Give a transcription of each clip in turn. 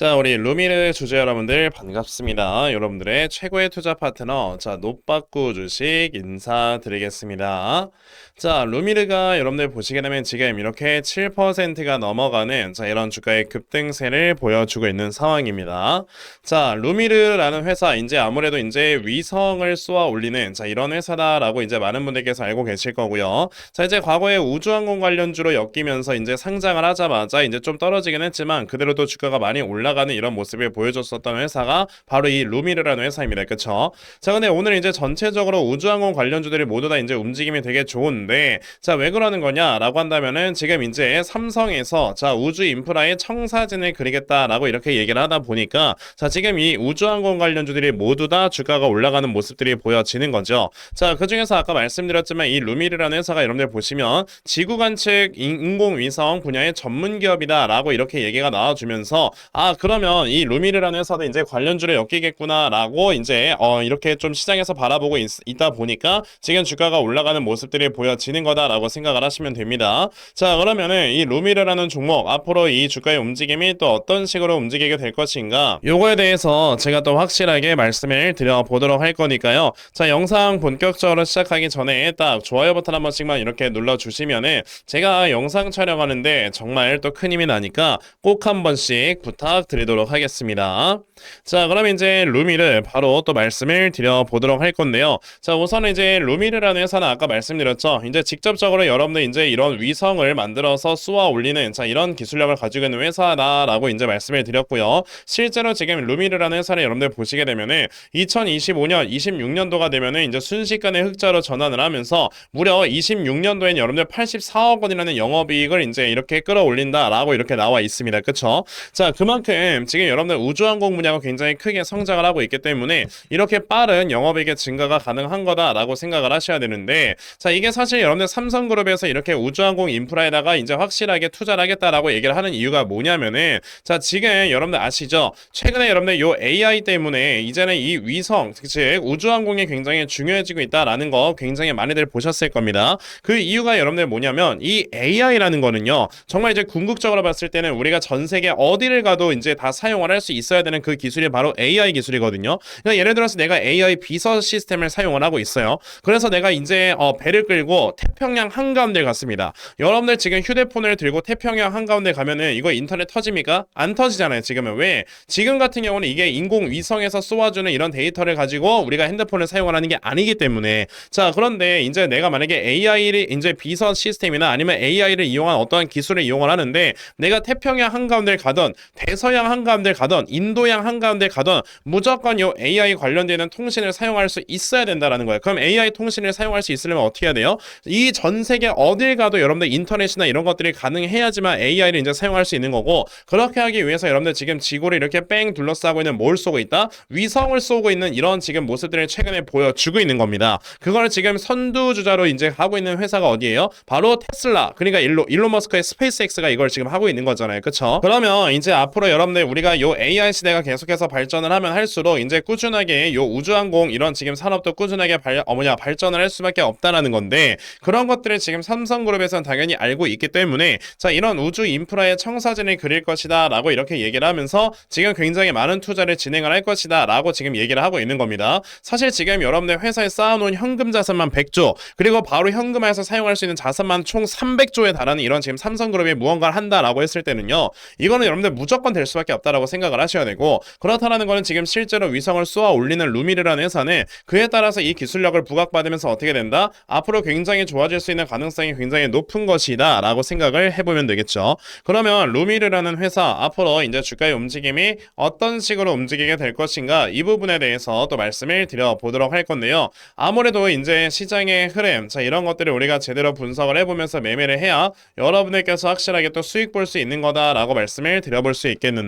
자, 우리 루미르 주주 여러분들 반갑습니다. 여러분들의 최고의 투자 파트너, 자, 노빠꾸 주식 인사드리겠습니다. 자, 루미르가 여러분들 보시게 되면 지금 이렇게 7%가 넘어가는 자, 이런 주가의 급등세를 보여주고 있는 상황입니다. 자, 루미르라는 회사, 이제 아무래도 이제 위성을 쏘아 올리는 자, 이런 회사다라고 이제 많은 분들께서 알고 계실 거고요. 자, 이제 과거에 우주항공 관련주로 엮이면서 이제 상장을 하자마자 이제 좀 떨어지긴 했지만 그대로도 주가가 많이 올라 가는 이런 모습을 보여줬었던 회사가 바로 이 루미르라는 회사입니다. 그쵸? 자, 근데 오늘 이제 전체적으로 우주항공 관련주들이 모두 다 이제 움직임이 되게 좋은데 자, 왜 그러는 거냐라고 한다면은 지금 이제 삼성에서 자, 우주 인프라의 청사진을 그리겠다라고 이렇게 얘기를 하다 보니까 자, 지금 이 우주항공 관련주들이 모두 다 주가가 올라가는 모습들이 보여지는 거죠. 자, 그 중에서 아까 말씀드렸지만 이 루미르라는 회사가 여러분들 보시면 지구 관측 인공위성 분야의 전문 기업이다라고 이렇게 얘기가 나와주면서 아 그러면 이 루미르라는 회사도 이제 관련주를 엮이겠구나라고 이제 어 이렇게 좀 시장에서 바라보고 있, 다 보니까 지금 주가가 올라가는 모습들이 보여지는 거다라고 생각을 하시면 됩니다. 자 그러면은 이 루미르라는 종목 앞으로 이 주가의 움직임이 또 어떤 식으로 움직이게 될 것인가 요거에 대해서 제가 또 확실하게 말씀을 드려보도록 할 거니까요. 자 영상 본격적으로 시작하기 전에 딱 좋아요 버튼 한 번씩만 이렇게 눌러주시면은 제가 영상 촬영하는데 정말 또 큰 힘이 나니까 꼭 한 번씩 부탁 드리도록 하겠습니다. 자, 그럼 이제 루미를 바로 또 말씀을 드려보도록 할 건데요. 자, 우선은 이제 루미르라는 회사는 아까 말씀드렸죠. 이제 직접적으로 여러분들 이제 이런 위성을 만들어서 쏘아 올리는 자, 이런 기술력을 가지고 있는 회사다라고 이제 말씀을 드렸고요. 실제로 지금 루미르라는 회사를 여러분들 보시게 되면은 2025년, 26년도가 되면은 이제 순식간에 흑자로 전환을 하면서 무려 26년도엔 여러분들 84억 원이라는 영업이익을 이제 이렇게 끌어올린다라고 이렇게 나와 있습니다. 그쵸? 자, 그만큼 지금 여러분들 우주항공 분야가 굉장히 크게 성장을 하고 있기 때문에 이렇게 빠른 영업이익의 증가가 가능한 거다라고 생각을 하셔야 되는데 자, 이게 사실 여러분들 삼성그룹에서 이렇게 우주항공 인프라에다가 이제 확실하게 투자를 하겠다라고 얘기를 하는 이유가 뭐냐면은 자, 지금 여러분들 아시죠? 최근에 여러분들 요 AI 때문에 이제는 이 위성, 즉 우주항공이 굉장히 중요해지고 있다라는 거 굉장히 많이들 보셨을 겁니다. 그 이유가 여러분들 뭐냐면 이 AI라는 거는요. 정말 이제 궁극적으로 봤을 때는 우리가 전 세계 어디를 가도 이제 다 사용을 할 수 있어야 되는 그 기술이 바로 AI 기술이거든요. 그러니까 예를 들어서 내가 AI 비서 시스템을 사용을 하고 있어요. 그래서 내가 이제 어, 배를 끌고 태평양 한가운데 갔습니다. 여러분들 지금 휴대폰을 들고 태평양 한가운데 가면은 이거 인터넷 터집니까? 안 터지잖아요. 지금은 왜? 지금 같은 경우는 이게 인공 위성에서 쏘아주는 이런 데이터를 가지고 우리가 핸드폰을 사용을 하는 게 아니기 때문에 자 그런데 이제 내가 만약에 AI를 이제 비서 시스템이나 아니면 AI를 이용한 어떠한 기술을 이용을 하는데 내가 태평양 한가운데를 가던 대서 양 한가운데를 가던 인도양 한가운데 가던 무조건 요 AI 관련되는 통신을 사용할 수 있어야 된다라는 거예요. 그럼 AI 통신을 사용할 수 있으려면 어떻게 해야 돼요? 이 전 세계 어딜 가도 여러분들 인터넷이나 이런 것들이 가능해야지만 AI를 이제 사용할 수 있는 거고 그렇게 하기 위해서 여러분들 지금 지구를 이렇게 뺑 둘러싸고 있는 뭘 쏘고 있다? 위성을 쏘고 있는 이런 지금 모습들을 최근에 보여주고 있는 겁니다. 그걸 지금 선두주자로 이제 하고 있는 회사가 어디예요? 바로 테슬라. 그러니까 일로, 일론 머스크의 스페이스X가 이걸 지금 하고 있는 거잖아요. 그쵸? 그러면 이제 앞으로 여러분 들 우리가 요 AI 시대가 계속해서 발전을 하면 할수록 이제 꾸준하게 요 우주항공 이런 지금 산업도 꾸준하게 발, 어, 뭐냐, 발전을 할 수밖에 없다라는 건데 그런 것들을 지금 삼성그룹에서는 당연히 알고 있기 때문에 자, 이런 우주 인프라의 청사진을 그릴 것이다 라고 이렇게 얘기를 하면서 지금 굉장히 많은 투자를 진행을 할 것이다 라고 지금 얘기를 하고 있는 겁니다. 사실 지금 여러분들 회사에 쌓아놓은 현금 자산만 100조 그리고 바로 현금화해서 사용할 수 있는 자산만 총 300조에 달하는 이런 지금 삼성그룹이 무언가를 한다라고 했을 때는요 이거는 여러분들 무조건 될 수밖에 없다라고 생각을 하셔야 되고 그렇다라는 거는 지금 실제로 위성을 쏘아 올리는 루미르라는 회사는 그에 따라서 이 기술력을 부각받으면서 어떻게 된다? 앞으로 굉장히 좋아질 수 있는 가능성이 굉장히 높은 것이다 라고 생각을 해보면 되겠죠. 그러면 루미르라는 회사 앞으로 이제 주가의 움직임이 어떤 식으로 움직이게 될 것인가? 이 부분에 대해서 또 말씀을 드려보도록 할 건데요. 아무래도 이제 시장의 흐름 자 이런 것들을 우리가 제대로 분석을 해보면서 매매를 해야 여러분들께서 확실하게 또 수익 볼 수 있는 거다라고 말씀을 드려볼 수 있겠는데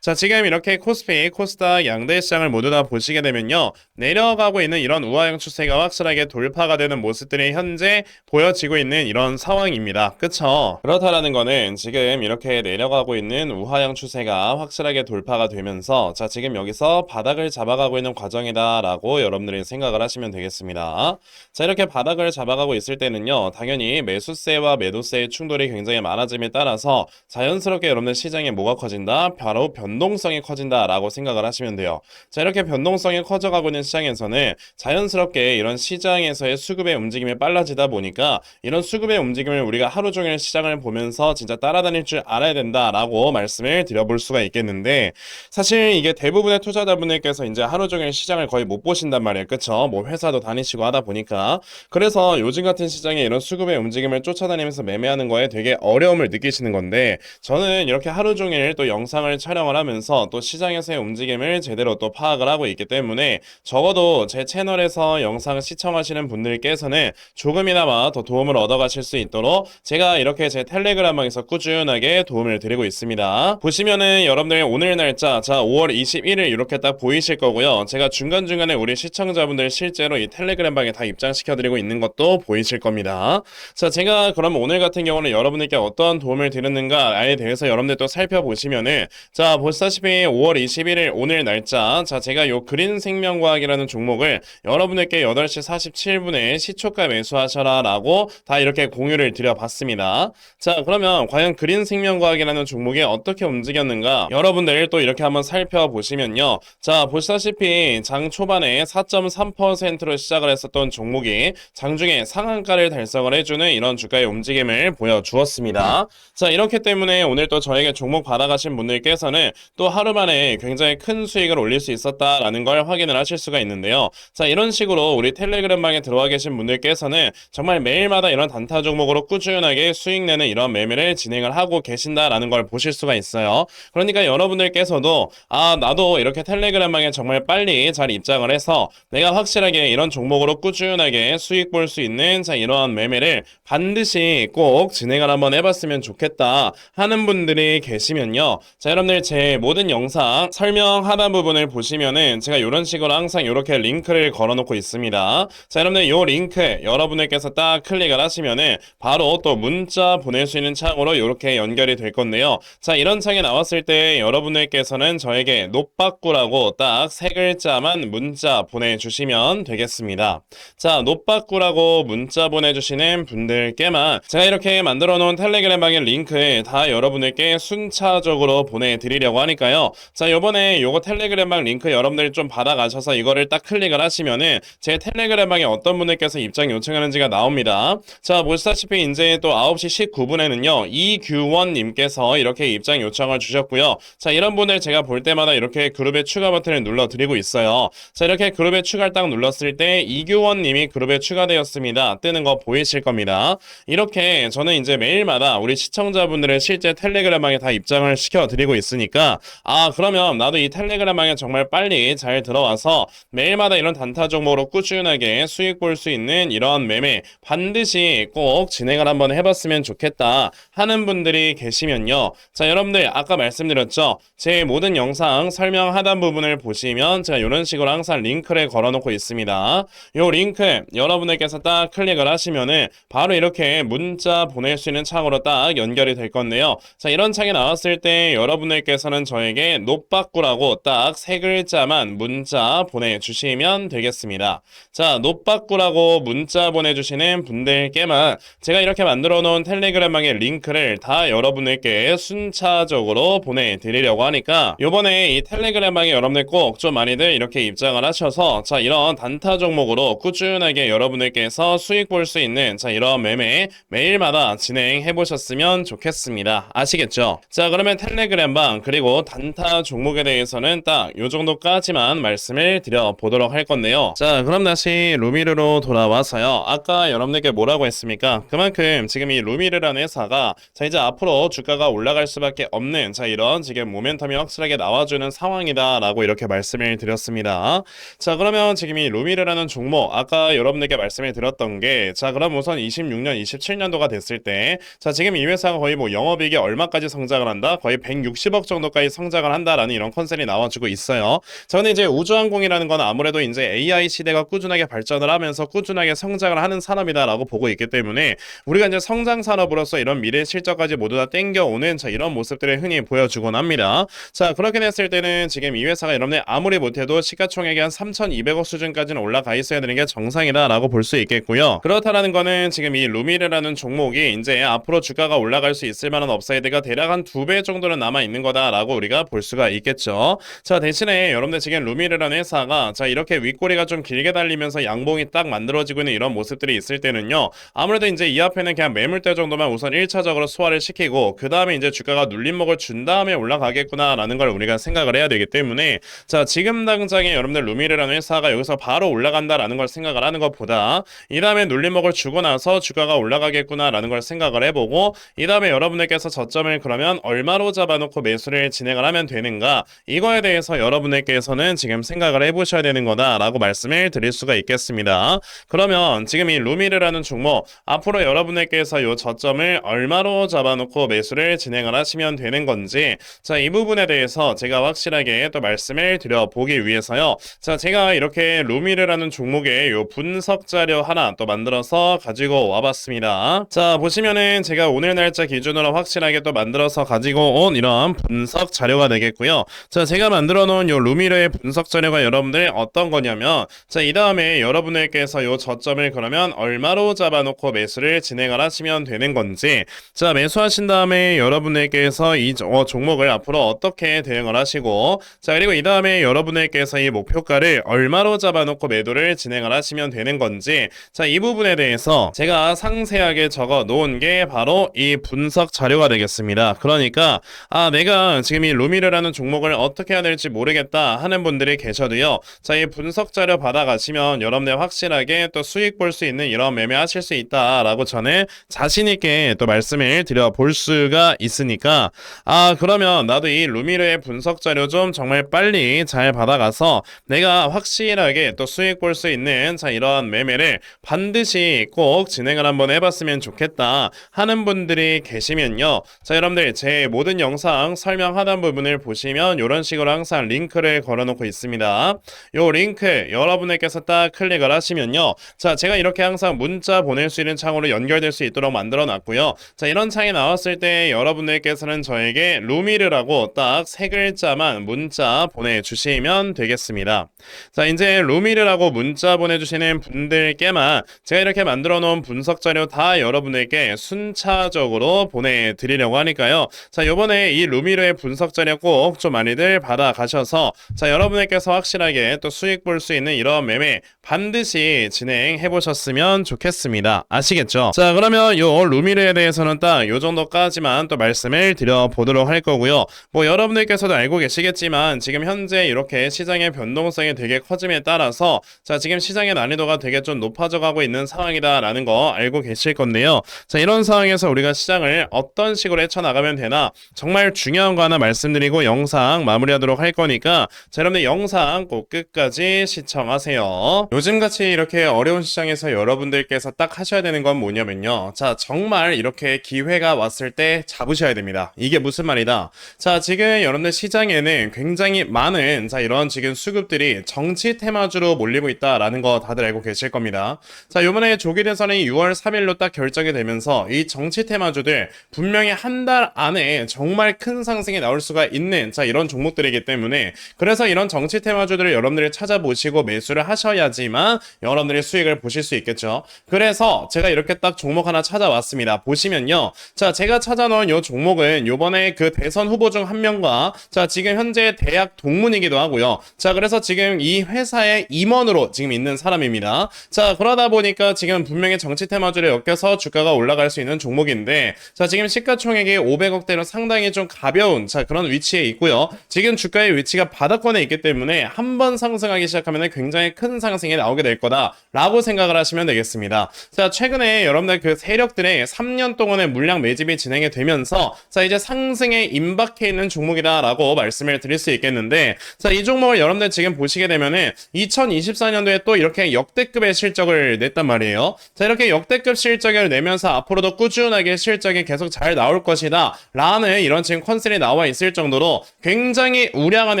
자 지금 이렇게 코스피 코스닥 양대 시장을 모두 다 보시게 되면요 내려가고 있는 이런 우하형 추세가 확실하게 돌파가 되는 모습들이 현재 보여지고 있는 이런 상황입니다. 그쵸? 그렇다라는 거는 지금 이렇게 내려가고 있는 우하형 추세가 확실하게 돌파가 되면서 자 지금 여기서 바닥을 잡아가고 있는 과정이다라고 여러분들이 생각을 하시면 되겠습니다. 자 이렇게 바닥을 잡아가고 있을 때는요 당연히 매수세와 매도세의 충돌이 굉장히 많아짐에 따라서 자연스럽게 여러분들 시장에 뭐가 커진다 된다? 바로 변동성이 커진다라고 생각을 하시면 돼요. 자, 이렇게 변동성이 커져가고 있는 시장에서는 자연스럽게 이런 시장에서의 수급의 움직임이 빨라지다 보니까 이런 수급의 움직임을 우리가 하루 종일 시장을 보면서 진짜 따라다닐 줄 알아야 된다라고 말씀을 드려볼 수가 있겠는데 사실 이게 대부분의 투자자분들께서 이제 하루 종일 시장을 거의 못 보신단 말이에요. 그쵸? 뭐 회사도 다니시고 하다 보니까 그래서 요즘 같은 시장에 이런 수급의 움직임을 쫓아다니면서 매매하는 거에 되게 어려움을 느끼시는 건데 저는 이렇게 하루 종일 또 영상을 촬영을 하면서 또 시장에서의 움직임을 제대로 또 파악을 하고 있기 때문에 적어도 제 채널에서 영상을 시청하시는 분들께서는 조금이나마 더 도움을 얻어가실 수 있도록 제가 이렇게 제 텔레그램방에서 꾸준하게 도움을 드리고 있습니다. 보시면은 여러분들 오늘 날짜 자 5월 21일 이렇게 딱 보이실 거고요. 제가 중간중간에 우리 시청자분들 실제로 이 텔레그램방에 다 입장시켜 드리고 있는 것도 보이실 겁니다. 자 제가 그럼 오늘 같은 경우는 여러분들께 어떤 도움을 드렸는가에 대해서 여러분들 또 살펴보시면 은 자 보시다시피 5월 21일 오늘 날짜 자 제가 요 그린 생명과학이라는 종목을 여러분들께 8시 47분에 시초가 매수하셔라 라고 다 이렇게 공유를 드려봤습니다. 자 그러면 과연 그린 생명과학이라는 종목이 어떻게 움직였는가 여러분들 또 이렇게 한번 살펴보시면요. 자 보시다시피 장 초반에 4.3%로 시작을 했었던 종목이 장중에 상한가를 달성을 해주는 이런 주가의 움직임을 보여주었습니다. 자 이렇기 때문에 오늘 또 저에게 종목 받아가신 분들께서는 또 하루 만에 굉장히 큰 수익을 올릴 수 있었다라는 걸 확인을 하실 수가 있는데요. 자 이런 식으로 우리 텔레그램방에 들어와 계신 분들께서는 정말 매일마다 이런 단타 종목으로 꾸준하게 수익 내는 이런 매매를 진행을 하고 계신다라는 걸 보실 수가 있어요. 그러니까 여러분들께서도 아 나도 이렇게 텔레그램방에 정말 빨리 잘 입장을 해서 내가 확실하게 이런 종목으로 꾸준하게 수익 볼 수 있는 자 이러한 매매를 반드시 꼭 진행을 한번 해봤으면 좋겠다 하는 분들이 계시면요. 자 여러분들 제 모든 영상 설명 하단 부분을 보시면은 제가 이런 식으로 항상 이렇게 링크를 걸어놓고 있습니다. 자 여러분들 이 링크 여러분들께서 딱 클릭을 하시면은 바로 또 문자 보낼 수 있는 창으로 이렇게 연결이 될 건데요. 자 이런 창이 나왔을 때 여러분들께서는 저에게 노빠꾸라고 딱 세 글자만 문자 보내주시면 되겠습니다. 자 노빠꾸라고 문자 보내주시는 분들께만 제가 이렇게 만들어 놓은 텔레그램 방의 링크 다 여러분들께 순차적으로 보내드리려고 하니까요. 자 요번에 요거 텔레그램방 링크 여러분들 좀 받아가셔서 이거를 딱 클릭을 하시면은 제 텔레그램방에 어떤 분들께서 입장 요청하는지가 나옵니다. 자 보시다시피 이제 또 9시 19분에는요 이규원님께서 이렇게 입장 요청을 주셨고요. 자 이런 분들 제가 볼 때마다 이렇게 그룹의 추가 버튼을 눌러드리고 있어요. 자 이렇게 그룹에 추가를 딱 눌렀을 때 이규원님이 그룹에 추가되었습니다. 뜨는 거 보이실 겁니다. 이렇게 저는 이제 매일마다 우리 시청자분들의 실제 텔레그램방에 다 입장을 시켜 드리고 있으니까 아 그러면 나도 이 텔레그램방에 정말 빨리 잘 들어와서 매일마다 이런 단타 종목으로 꾸준하게 수익 볼 수 있는 이런 매매 반드시 꼭 진행을 한번 해봤으면 좋겠다 하는 분들이 계시면요. 자 여러분들 아까 말씀드렸죠. 제 모든 영상 설명 하단 부분을 보시면 제가 이런 식으로 항상 링크를 걸어놓고 있습니다. 요 링크 여러분들께서 딱 클릭을 하시면은 바로 이렇게 문자 보낼 수 있는 창으로 딱 연결이 될 건데요. 자 이런 창이 나왔을 때 여러분들께서는 저에게 노빠꾸라고 딱 세 글자만 문자 보내주시면 되겠습니다. 자 노빠꾸라고 문자 보내주시는 분들께만 제가 이렇게 만들어 놓은 텔레그램방의 링크를 다 여러분들께 순차적으로 보내드리려고 하니까 요번에 이 텔레그램방에 여러분들 꼭 좀 많이들 이렇게 입장을 하셔서 자 이런 단타 종목으로 꾸준하게 여러분들께서 수익 볼 수 있는 자 이런 매매 매일마다 진행해 보셨으면 좋겠습니다. 아시겠죠? 자 그러면 텔레 그램방 그리고 단타 종목에 대해서는 딱 요 정도까지만 말씀을 드려 보도록 할 건데요. 자 그럼 다시 루미르로 돌아와서요. 아까 여러분들께 뭐라고 했습니까? 그만큼 지금 이 루미르라는 회사가 자 이제 앞으로 주가가 올라갈 수밖에 없는 자 이런 지금 모멘텀이 확실하게 나와주는 상황이다 라고 이렇게 말씀을 드렸습니다. 자 그러면 지금 이 루미르라는 종목 아까 여러분들께 말씀을 드렸던 게 자 그럼 우선 26년 27년도가 됐을 때 자 지금 이 회사가 거의 뭐 영업이익이 얼마까지 성장을 한다 거의 160억 정도까지 성장을 한다라는 이런 컨셉이 나와주고 있어요. 저는 이제 우주항공이라는 건 아무래도 이제 AI 시대가 꾸준하게 발전을 하면서 꾸준하게 성장을 하는 산업이다라고 보고 있기 때문에 우리가 이제 성장 산업으로서 이런 미래 실적까지 모두 다 땡겨오는 자 이런 모습들을 흔히 보여주곤 합니다. 자 그렇게 됐을 때는 지금 이 회사가 여러분들 아무리 못해도 시가총액이 한 3,200억 수준까지는 올라가 있어야 되는 게 정상이다라고 볼 수 있겠고요. 그렇다라는 거는 지금 이 루미르라는 종목이 이제 앞으로 주가가 올라갈 수 있을 만한 업사이드가 대략 한 두 배 정도 를 회사들은 남아 있는 거다라고 우리가 볼 수가 있겠죠. 자, 대신에 여러분들 지금 루미르라는 회사가 자, 이렇게 윗꼬리가 좀 길게 달리면서 양봉이 딱 만들어지고 있는 이런 모습들이 있을 때는요. 아무래도 이제 이 앞에는 그냥 매물대 정도만 우선 1차적으로 소화를 시키고 그 다음에 이제 주가가 눌림목을 준 다음에 올라가겠구나라는 걸 우리가 생각을 해야 되기 때문에 자, 지금 당장에 여러분들 루미르라는 회사가 여기서 바로 올라간다라는 걸 생각을 하는 것보다 이 다음에 눌림목을 주고 나서 주가가 올라가겠구나라는 걸 생각을 해보고 이 다음에 여러분들께서 저점을 그러면 얼마로 잡아놓고 매수를 진행을 하면 되는가 이거에 대해서 여러분들께서는 지금 생각을 해보셔야 되는 거다라고 말씀을 드릴 수가 있겠습니다. 그러면 지금 이 루미르라는 종목 앞으로 여러분들께서 이 저점을 얼마로 잡아놓고 매수를 진행을 하시면 되는 건지 자 이 부분에 대해서 제가 확실하게 또 말씀을 드려보기 위해서요. 자 제가 이렇게 루미르라는 종목의 요 분석 자료 하나 또 만들어서 가지고 와봤습니다. 자 보시면은 제가 오늘 날짜 기준으로 확실하게 또 만들어서 가지고 온 이런 분석 자료가 되겠고요. 자 제가 만들어 놓은 요 루미르의 분석 자료가 여러분들 어떤 거냐면 자 이 다음에 여러분들께서 요 저점을 그러면 얼마로 잡아놓고 매수를 진행을 하시면 되는 건지 자 매수하신 다음에 여러분들께서 이 조- 어, 종목을 앞으로 어떻게 대응을 하시고 자 그리고 이 다음에 여러분들께서 이 목표가를 얼마로 잡아놓고 매도를 진행을 하시면 되는 건지 자 이 부분에 대해서 제가 상세하게 적어 놓은 게 바로 이 분석 자료가 되겠습니다. 그러니까 아 내가 지금 이 루미르라는 종목을 어떻게 해야 될지 모르겠다 하는 분들이 계셔도요. 자 이 분석 자료 받아가시면 여러분들 확실하게 또 수익 볼 수 있는 이런 매매 하실 수 있다라고 저는 자신 있게 또 말씀을 드려 볼 수가 있으니까 아 그러면 나도 이 루미르의 분석 자료 좀 정말 빨리 잘 받아가서 내가 확실하게 또 수익 볼 수 있는 자 이러한 매매를 반드시 꼭 진행을 한번 해봤으면 좋겠다 하는 분들이 계시면요 자 여러분들 제 모든 영상 설명 하단 부분을 보시면 이런 식으로 항상 링크를 걸어놓고 있습니다. 요 링크 여러분들께서 딱 클릭을 하시면요. 자 제가 이렇게 항상 문자 보낼 수 있는 창으로 연결될 수 있도록 만들어 놨고요. 자 이런 창이 나왔을 때 여러분들께서는 저에게 루미르라고 딱 세 글자만 문자 보내주시면 되겠습니다. 자 이제 루미르라고 문자 보내주시는 분들께만 제가 이렇게 만들어 놓은 분석 자료 다 여러분에게 순차적으로 보내드리려고 하니까요. 자 요번에 이 루미르의 분석 자료 꼭좀 많이들 받아가셔서 자 여러분들께서 확실하게 또 수익 볼 수 있는 이런 매매 반드시 진행해 보셨으면 좋겠습니다. 아시겠죠? 자 그러면 요 루미르에 대해서는 딱 요 정도까지만 또 말씀을 드려보도록 할 거고요. 뭐 여러분들께서도 알고 계시겠지만 지금 현재 이렇게 시장의 변동성이 되게 커짐에 따라서 자 지금 시장의 난이도가 되게 좀 높아져 가고 있는 상황이다라는 거 알고 계실 건데요. 자 이런 상황에서 우리가 시장을 어떤 식으로 헤쳐나가면 되나 정말 중요한 거 하나 말씀드리고 영상 마무리하도록 할 거니까 자 여러분들 영상 꼭 끝까지 시청하세요. 요즘같이 이렇게 어려운 시장에서 여러분들께서 딱 하셔야 되는 건 뭐냐면요. 자 정말 이렇게 기회가 왔을 때 잡으셔야 됩니다. 이게 무슨 말이다? 자 지금 여러분들 시장에는 굉장히 많은 자 이런 지금 수급들이 정치 테마주로 몰리고 있다라는 거 다들 알고 계실 겁니다. 자 요번에 조기 대선이 6월 3일로 딱 결정이 되면서 이 정치 테마주들 분명히 한 달 안에 정말 큰 상승이 나올 수가 있는 자 이런 종목들이기 때문에 그래서 이런 정치 테마주들을 여러분들이 찾아보시고 매수를 하셔야지만 여러분들이 수익을 보실 수 있겠죠. 그래서 제가 이렇게 딱 종목 하나 찾아왔습니다. 보시면요. 자 제가 찾아놓은 요 종목은 요번에 그 대선 후보 중 한 명과 자 지금 현재 대학 동문이기도 하고요. 자 그래서 지금 이 회사의 임원으로 지금 있는 사람입니다. 자 그러다 보니까 지금 분명히 정치 테마주를 엮여서 주가가 올라갈 수 있는 종목인데 자 지금 시가총액이 500억대로 상당히 좀 가벼운 자 그런 위치에 있고요. 지금 주가의 위치가 바닥권에 있기 때문에 한 번 상승하기 시작하면 굉장히 큰 상승이 나오게 될 거다 라고 생각을 하시면 되겠습니다. 자 최근에 여러분들 그 세력들의 3년 동안의 물량 매집이 진행이 되면서 자 이제 상승에 임박해 있는 종목이다라고 말씀을 드릴 수 있겠는데 자 이 종목을 여러분들 지금 보시게 되면은 2024년도에 또 이렇게 역대급의 실적을 냈단 말이에요. 자 이렇게 역대급 실적을 내면서 앞으로도 꾸준하게 실적이 계속 잘 나올 것이다 라는 이런 지금 컨셉이 나와 있을 정도로 굉장히 우량한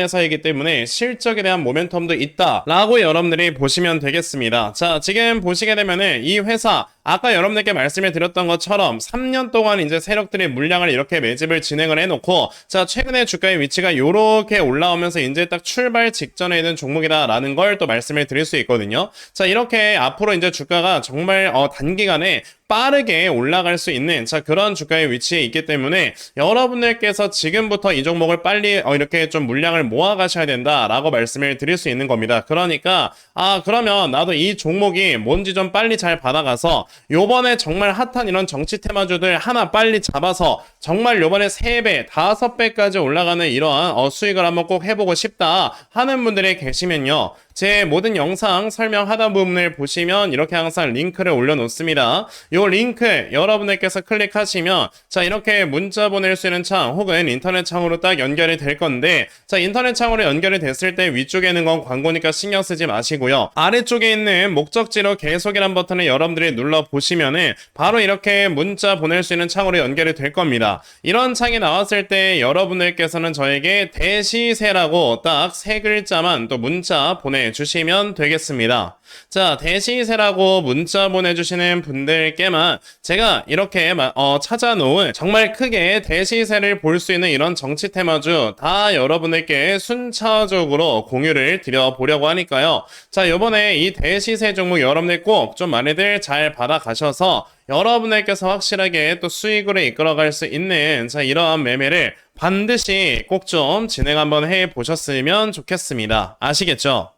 회사이기 때문에 실적에 대한 모멘텀도 있다 라고 여러분들이 보시면 되겠습니다. 자 지금 보시게 되면은 이 회사 아까 여러분들께 말씀을 드렸던 것처럼 3년 동안 이제 세력들이 물량을 이렇게 매집을 진행을 해놓고 자 최근에 주가의 위치가 요렇게 올라오면서 이제 딱 출발 직전에 있는 종목이다라는 걸 또 말씀을 드릴 수 있거든요. 자 이렇게 앞으로 이제 주가가 정말 어, 단기간에 빠르게 올라갈 수 있는 자 그런 주가의 위치에 있기 때문에 여러분들께서 지금부터 이 종목을 빨리 어, 이렇게 좀 물량을 모아 가셔야 된다라고 말씀을 드릴 수 있는 겁니다. 그러니까 아 그러면 나도 이 종목이 뭔지 좀 빨리 잘 받아가서 요번에 정말 핫한 이런 정치 테마주들 하나 빨리 잡아서 정말 요번에 3배, 5배까지 올라가는 이러한 어, 수익을 한번 꼭 해보고 싶다 하는 분들이 계시면요. 제 모든 영상 설명하단 부분을 보시면 이렇게 항상 링크를 올려놓습니다. 요 링크 여러분들께서 클릭하시면 자 이렇게 문자 보낼 수 있는 창 혹은 인터넷 창으로 딱 연결이 될 건데 자 인터넷 창으로 연결이 됐을 때 위쪽에 있는 건 광고니까 신경 쓰지 마시고요. 아래쪽에 있는 목적지로 계속이란 버튼을 여러분들이 눌러 보시면은 바로 이렇게 문자 보낼 수 있는 창으로 연결이 될 겁니다. 이런 창이 나왔을 때 여러분들께서는 저에게 대시세라고 딱 세 글자만 또 문자 보내주시면 되겠습니다. 자, 대시세라고 문자 보내주시는 분들께만 제가 이렇게 마- 어, 찾아놓은 정말 크게 대시세를 볼 수 있는 이런 정치 테마주 다 여러분들께 순차적으로 공유를 드려보려고 하니까요. 자, 요번에 이 대시세 종목 여러분들 꼭 좀 많이들 잘 받아가셔서 여러분들께서 확실하게 또 수익으로 이끌어갈 수 있는 자, 이러한 매매를 반드시 꼭 좀 진행 한번 해 보셨으면 좋겠습니다. 아시겠죠?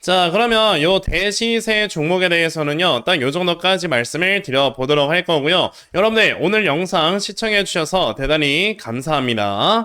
자, 그러면 요 대시세 종목에 대해서는요, 딱 요 정도까지 말씀을 드려보도록 할 거고요. 여러분들, 오늘 영상 시청해 주셔서 대단히 감사합니다.